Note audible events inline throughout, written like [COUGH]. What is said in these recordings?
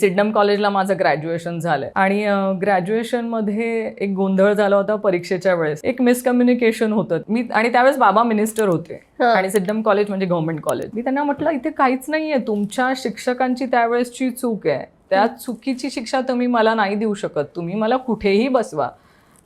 सिडनम कॉलेजला माझं ग्रॅज्युएशन झालंय. आणि ग्रॅज्युएशनमध्ये एक गोंधळ झाला होता परीक्षेच्या वेळेस. एक मिसकम्युनिकेशन होतं. मी आणि त्यावेळेस बाबा मिनिस्टर होते. आणि सिडनम कॉलेज म्हणजे गव्हर्नमेंट कॉलेज मी त्यांना म्हटलं इथे काहीच नाहीये. तुमच्या शिक्षकांची त्यावेळेसची चूक आहे. त्या चुकीची शिक्षा तुम्ही मला नाही देऊ शकत. तुम्ही मला कुठेही बसवा.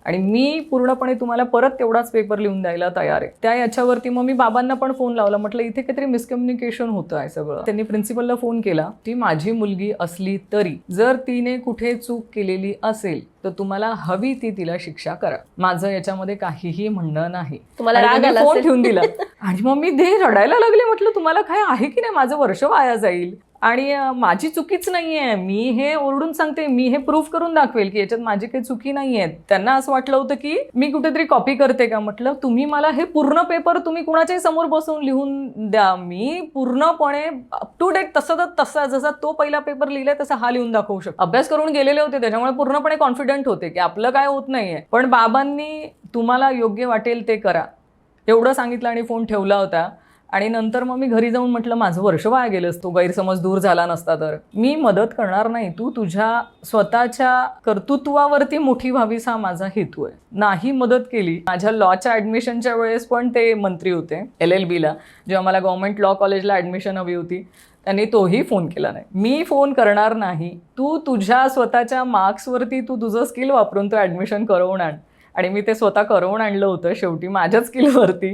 आणि मी पूर्णपणे तुम्हाला परत तेवढाच पेपर लिहून द्यायला तयार आहे. त्या याच्यावरती मग मी बाबांना पण फोन लावला. म्हटलं इथे काहीतरी मिसकम्युनिकेशन होतं आहे सगळं. त्यांनी प्रिन्सिपलला फोन केला ती माझी मुलगी असली तरी जर तिने कुठे चूक केलेली असेल तर तुम्हाला हवी ती तिला शिक्षा करा. माझं याच्यामध्ये काहीही म्हणणं नाही. तुम्हाला राग फोन. ठेवून दिला. [LAUGHS] आणि मग मी दे रडायला लागले. म्हटलं तुम्हाला काय आहे की नाही? माझं वर्ष वाया जाईल. आणि माझी चुकीच नाहीये. मी हे ओरडून सांगते मी हे प्रूफ करून दाखवेल की याच्यात माझी काही चुकी नाहीये. त्यांना असं वाटलं होतं की मी कुठेतरी कॉपी करते का? म्हटलं तुम्ही मला हे पूर्ण पेपर तुम्ही कुणाच्याही समोर बसवून लिहून द्या. मी पूर्णपणे अप टू डेट तसं तर तसा जसा तो पहिला पेपर लिहिलाय तसा हा लिहून दाखवू शकतो. अभ्यास करून गेलेले होते त्याच्यामुळे पूर्णपणे कॉन्फिडंट होते की आपलं काय होत नाहीये. पण बाबांनी तुम्हाला योग्य वाटेल ते करा. एवढं सांगितलं आणि फोन ठेवला होता. आणि नंतर मग मी घरी जाऊन म्हटलं माझं वर्ष वाया गेलंस तो गैरसमज दूर झाला नसता तर. मी मदत करणार नाही तू तुझ्या स्वतःच्या कर्तृत्वावरती मोठी व्हावीस हा माझा हेतू आहे. नाही मदत केली. माझ्या लॉच्या ॲडमिशनच्या वेळेस पण ते मंत्री होते एल एल बीला जेव्हा मला गव्हर्मेंट लॉ कॉलेजला ॲडमिशन हवी होती. त्यांनी तोही फोन केला नाही. मी फोन करणार नाही. तू तुझ्या स्वतःच्या मार्क्सवरती तू तुझं स्किल वापरून तो ॲडमिशन करवून आण. आणि मी ते स्वतः करवून आणलं होतं शेवटी माझ्याच स्किलवरती.